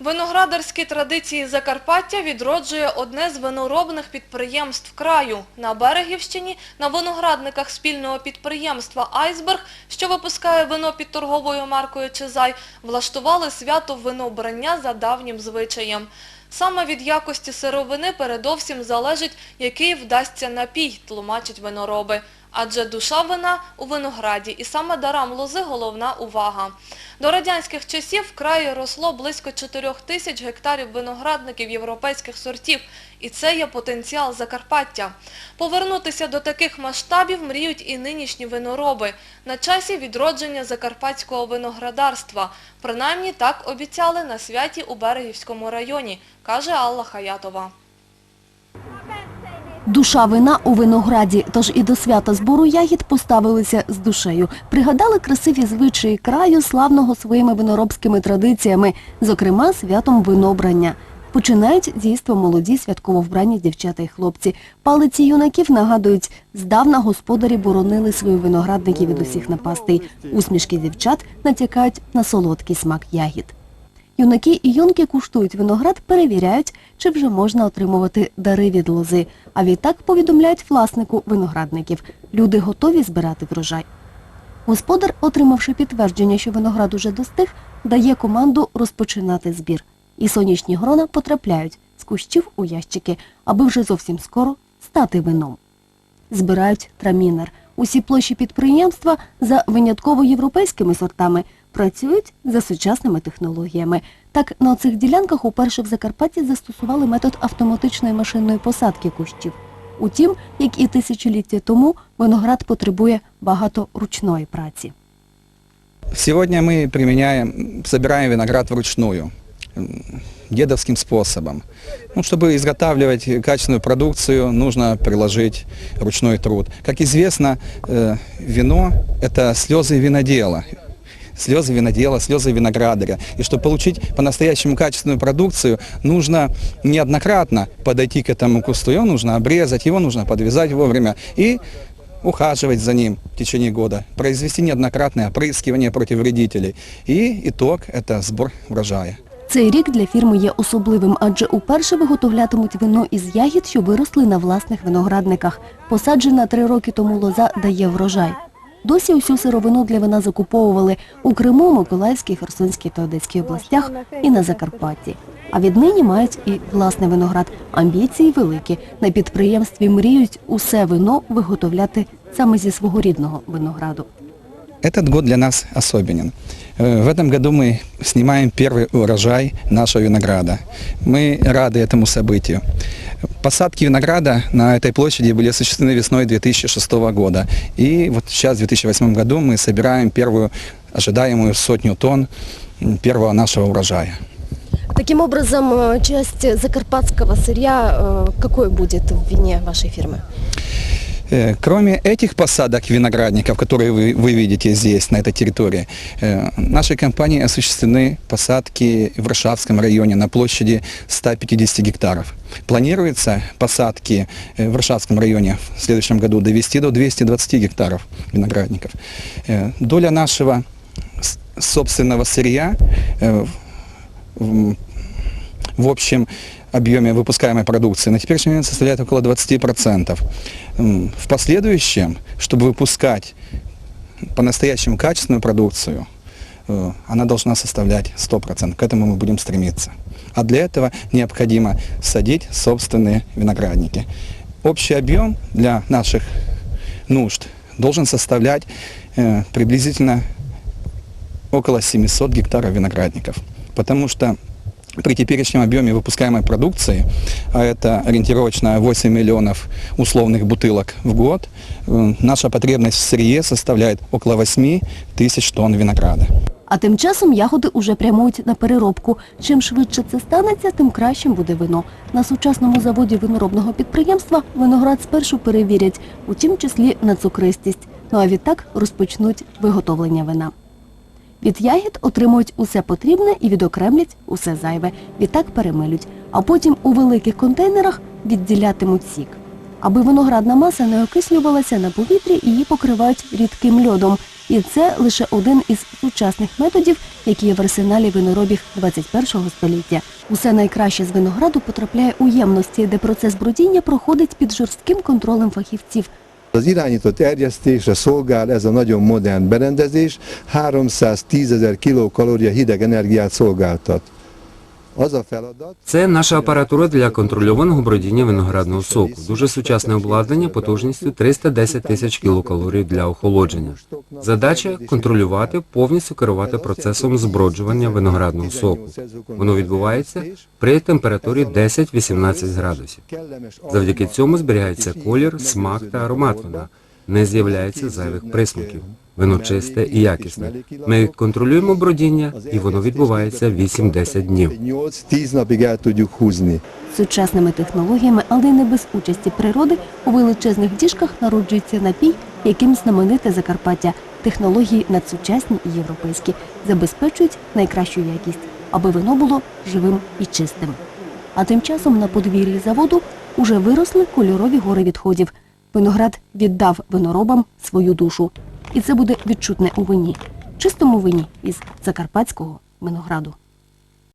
Виноградарські традиції Закарпаття відроджує одне з виноробних підприємств краю. На Берегівщині на виноградниках спільного підприємства «Айсберг», що випускає вино під торговою маркою «Чизай», влаштували свято винобрання за давнім звичаєм. Саме від якості сировини передовсім залежить, який вдасться напій, тлумачать винороби. Адже душа вина у винограді, і саме дарам лози головна увага. До радянських часів в краї росло близько 4 тисяч гектарів виноградників європейських сортів, і це є потенціал Закарпаття. Повернутися до таких масштабів мріють і нинішні винороби. На часі відродження закарпатського виноградарства. Принаймні так обіцяли на святі у Берегівському районі, каже Алла Хаятова. Душа вина у винограді, тож і до свята збору ягід поставилися з душею. Пригадали красиві звичаї краю, славного своїми виноробськими традиціями, зокрема святом винобрання. Починають дійство молоді святково вбрані дівчата й хлопці. Палиці юнаків нагадують, здавна господарі боронили свої виноградники від усіх напастей. Усмішки дівчат натякають на солодкий смак ягід. Юнаки і юнки куштують виноград, перевіряють, чи вже можна отримувати дари від лози. А відтак повідомляють власнику виноградників. Люди готові збирати врожай. Господар, отримавши підтвердження, що виноград уже достиг, дає команду розпочинати збір. І сонячні грона потрапляють з кущів у ящики, аби вже зовсім скоро стати вином. Збирають трамінер. Усі площі підприємства за винятково європейськими сортами працюють за сучасними технологіями. Так, на цих ділянках уперше в Закарпатті застосували метод автоматичної машинної посадки кущів. Утім, як і тисячоліття тому, виноград потребує багато ручної праці. Сегодня мы применяем, собираем виноград вручную, м, дедовским способом. Ну, чтобы изготавливать качественную продукцию, нужно приложить ручной труд. Как известно, э, вино – это слезы винодела. Слезы винодела, слезы виноградаря. И чтобы получить по-настоящему качественную продукцию, нужно неоднократно подойти к этому кусту. Его нужно обрезать, его нужно подвязать вовремя и ухаживать за ним в течение года, произвести неоднократное опрыскивание против вредителей. И итог – это сбор урожая. Цей рік для фірми є особливим, адже уперше виготовлятимуть вино із ягід, що виросли на власних виноградниках. Посаджена три роки тому лоза дає врожай. Досі усю сировину для вина закуповували у Криму, Миколаївській, Херсонській та Одеській областях і на Закарпатті. А віднині мають і власний виноград. Амбіції великі. На підприємстві мріють усе вино виготовляти саме зі свого рідного винограду. Этот год для нас особенен. Э, В этом году мы снимаем первый урожай нашего винограда. Мы рады этому событию. Посадки винограда на этой площади были осуществлены весной 2006 года. И вот сейчас, в 2008 году, мы собираем первую ожидаемую сотню тонн первого нашего урожая. Таким образом, э, часть закарпатского сырья э, какой будет в вине вашей фирмы? Э, Кроме этих посадок виноградников, которые вы, вы видите здесь, на этой территории, э, нашей компанией осуществлены посадки в Варшавском районе на площади 150 гектаров. Планируется посадки э, в Варшавском районе в следующем году довести до 220 гектаров виноградников. Доля нашего собственного сырья в- общем объеме выпускаемой продукции на теперешний момент составляет около 20%. М, В последующем, чтобы выпускать по-настоящему качественную продукцию, э, она должна составлять 100%. К этому мы будем стремиться. А для этого необходимо садить собственные виноградники. Общий объем для наших нужд должен составлять э, приблизительно около 700 гектаров виноградников. Потому что при теперешнем объеме выпускаемой продукции, а это ориентировочно 8 миллионов условных бутылок в год, э, наша потребность в сырье составляет около 8 тысяч тонн винограда. А тим часом ягоди уже прямують на переробку. Чим швидше це станеться, тим кращим буде вино. На сучасному заводі виноробного підприємства виноград спершу перевірять, у тім числі на цукристість. Ну а відтак розпочнуть виготовлення вина. Від ягід отримують усе потрібне і відокремлять усе зайве. Відтак перемилють, а потім у великих контейнерах відділятимуть сік. Аби виноградна маса не окислювалася на повітрі, її покривають рідким льодом. І це лише один із сучасних методів, які є в арсеналі виноробів 21 століття. Усе найкраще з винограду потрапляє у ємності, де процес бродіння проходить під жорстким контролем фахівців. Az irányított erjesztésre szolgál ez a nagyon modern berendezés, 310 ezer kilokalória hideg energiát szolgáltat. Це наша апаратура для контрольованого бродіння виноградного соку. Дуже сучасне обладнання потужністю 310 тисяч кілокалорій для охолодження. Задача контролювати, повністю керувати процесом зброджування виноградного соку. Воно відбувається при температурі 10-18 градусів. Завдяки цьому зберігається колір, смак та аромат вина. Не з'являється зайвих присмаків. Вино чисте і якісне. Ми контролюємо бродіння, і воно відбувається 8-10 днів. 8-10 napig el tudjuk húzni. Сучасними технологіями, але не без участі природи, у величезних діжках народжується напій, яким знамените Закарпаття. Технології надсучасні і європейські забезпечують найкращу якість, аби вино було живим і чистим. А тим часом на подвір'ї заводу уже виросли кольорові гори відходів. Виноград віддав виноробам свою душу. І це буде відчутне у вині, чистому вині із закарпатського винограду.